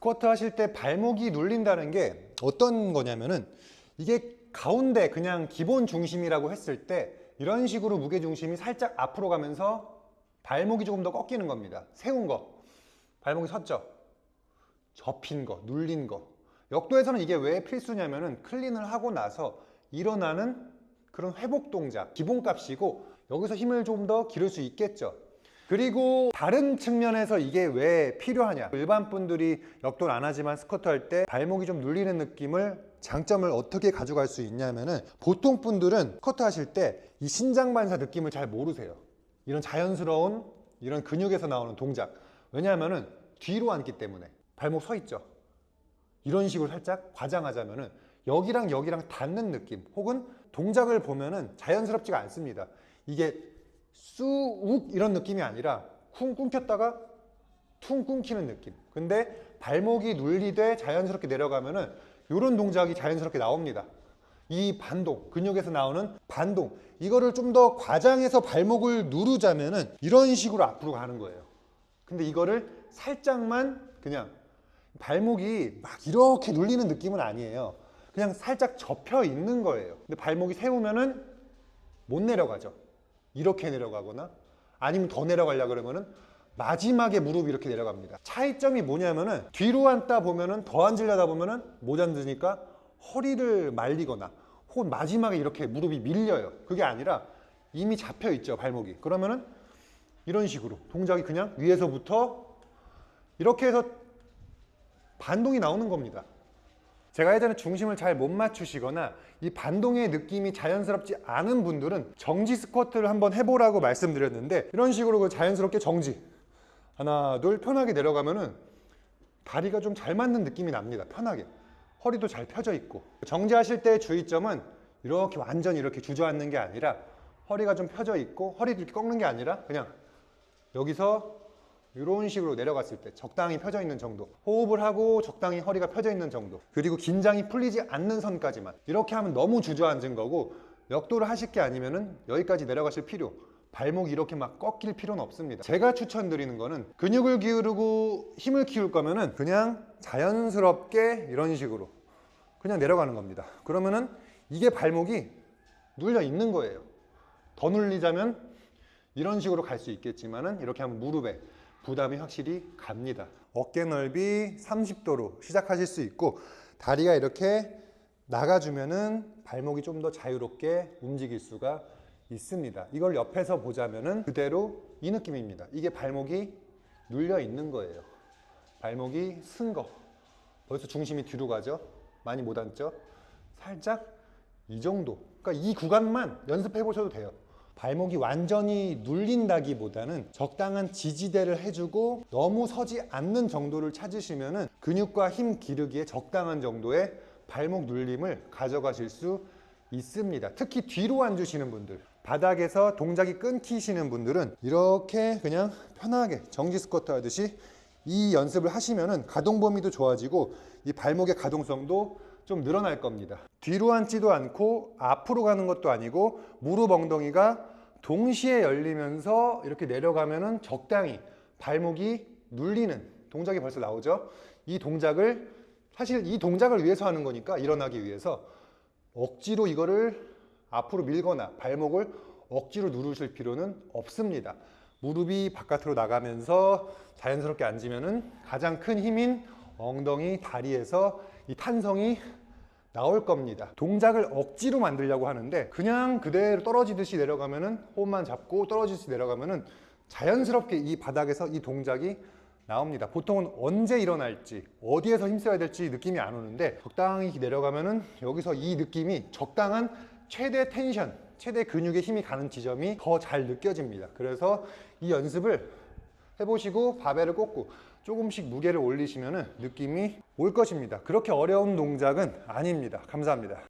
스쿼트 하실 때 발목이 눌린다는 게 어떤 거냐면은 이게 가운데 그냥 기본 중심이라고 했을 때 이런 식으로 무게 중심이 살짝 앞으로 가면서 발목이 조금 더 꺾이는 겁니다. 세운 거. 발목이 섰죠. 접힌 거, 눌린 거. 역도에서는 이게 왜 필수냐면은 클린을 하고 나서 일어나는 그런 회복 동작, 기본값이고 여기서 힘을 좀 더 기를 수 있겠죠. 그리고 다른 측면에서 이게 왜 필요하냐. 일반 분들이 역도를 안 하지만 스쿼트 할 때 발목이 좀 눌리는 느낌을 장점을 어떻게 가져갈 수 있냐면은 보통 분들은 스쿼트 하실 때 이 신장 반사 느낌을 잘 모르세요. 이런 자연스러운 이런 근육에서 나오는 동작. 왜냐하면은 뒤로 앉기 때문에 발목 서 있죠. 이런 식으로 살짝 과장하자면은 여기랑 여기랑 닿는 느낌 혹은 동작을 보면은 자연스럽지가 않습니다. 이게 쑥욱 이런 느낌이 아니라 쿵 끊겼다가 퉁 끊기는 느낌. 근데 발목이 눌리되 자연스럽게 내려가면은 이런 동작이 자연스럽게 나옵니다. 이 반동, 근육에서 나오는 반동. 이거를 좀 더 과장해서 발목을 누르자면은 이런 식으로 앞으로 가는 거예요. 근데 이거를 살짝만 그냥 발목이 막 이렇게 눌리는 느낌은 아니에요. 그냥 살짝 접혀 있는 거예요. 근데 발목이 세우면은 못 내려가죠. 이렇게 내려가거나 아니면 더 내려가려 그러면은 마지막에 무릎이 이렇게 내려갑니다. 차이점이 뭐냐면은 뒤로 앉다 보면은 더 앉으려다 보면은 못 앉으니까 허리를 말리거나 혹은 마지막에 이렇게 무릎이 밀려요. 그게 아니라 이미 잡혀 있죠, 발목이. 그러면은 이런 식으로 동작이 그냥 위에서부터 이렇게 해서 반동이 나오는 겁니다. 제가 예전에 중심을 잘 못 맞추시거나 이 반동의 느낌이 자연스럽지 않은 분들은 정지 스쿼트를 한번 해보라고 말씀드렸는데 이런 식으로 그 자연스럽게 정지. 하나 둘 편하게 내려가면은 다리가 좀 잘 맞는 느낌이 납니다 편하게. 허리도 잘 펴져 있고. 정지하실 때 주의점은 이렇게 완전히 이렇게 주저앉는 게 아니라 허리가 좀 펴져 있고 허리도 이렇게 꺾는 게 아니라 그냥 여기서 이런 식으로 내려갔을 때 적당히 펴져 있는 정도 호흡을 하고 적당히 허리가 펴져 있는 정도 그리고 긴장이 풀리지 않는 선까지만 이렇게 하면 너무 주저앉은 거고 역도를 하실 게 아니면은 여기까지 내려가실 필요 발목이 이렇게 막 꺾일 필요는 없습니다. 제가 추천드리는 거는 근육을 기울이고 힘을 키울 거면은 그냥 자연스럽게 이런 식으로 그냥 내려가는 겁니다. 그러면은 이게 발목이 눌려 있는 거예요. 더 눌리자면 이런 식으로 갈 수 있겠지만은 이렇게 하면 무릎에 부담이 확실히 갑니다. 어깨 넓이 30도로 시작하실 수 있고 다리가 이렇게 나가주면은 발목이 좀 더 자유롭게 움직일 수가 있습니다. 이걸 옆에서 보자면은 그대로 이 느낌입니다. 이게 발목이 눌려 있는 거예요. 발목이 쓴 거. 벌써 중심이 뒤로 가죠? 많이 못 앉죠? 살짝 이 정도. 그러니까 이 구간만 연습해 보셔도 돼요. 발목이 완전히 눌린다기보다는 적당한 지지대를 해주고 너무 서지 않는 정도를 찾으시면은 근육과 힘 기르기에 적당한 정도의 발목 눌림을 가져가실 수 있습니다. 특히 뒤로 앉으시는 분들, 바닥에서 동작이 끊기시는 분들은 이렇게 그냥 편하게 정지 스쿼트 하듯이 이 연습을 하시면은 가동 범위도 좋아지고 이 발목의 가동성도 좀 늘어날 겁니다. 뒤로 앉지도 않고 앞으로 가는 것도 아니고 무릎 엉덩이가 동시에 열리면서 이렇게 내려가면은 적당히 발목이 눌리는 동작이 벌써 나오죠. 이 동작을 사실 이 동작을 위해서 하는 거니까 일어나기 위해서 억지로 이거를 앞으로 밀거나 발목을 억지로 누르실 필요는 없습니다. 무릎이 바깥으로 나가면서 자연스럽게 앉으면은 가장 큰 힘인 엉덩이, 다리에서 이 탄성이 나올 겁니다. 동작을 억지로 만들려고 하는데 그냥 그대로 떨어지듯이 내려가면 은 호흡만 잡고 떨어지듯이 내려가면 은 자연스럽게 이 바닥에서 이 동작이 나옵니다. 보통은 언제 일어날지 어디에서 힘써야 될지 느낌이 안 오는데 적당히 내려가면 은 여기서 이 느낌이 적당한 최대 텐션, 최대 근육의 힘이 가는 지점이 더 잘 느껴집니다. 그래서 이 연습을 해보시고 바벨을 꽂고 조금씩 무게를 올리시면 느낌이 올 것입니다. 그렇게 어려운 동작은 아닙니다. 감사합니다.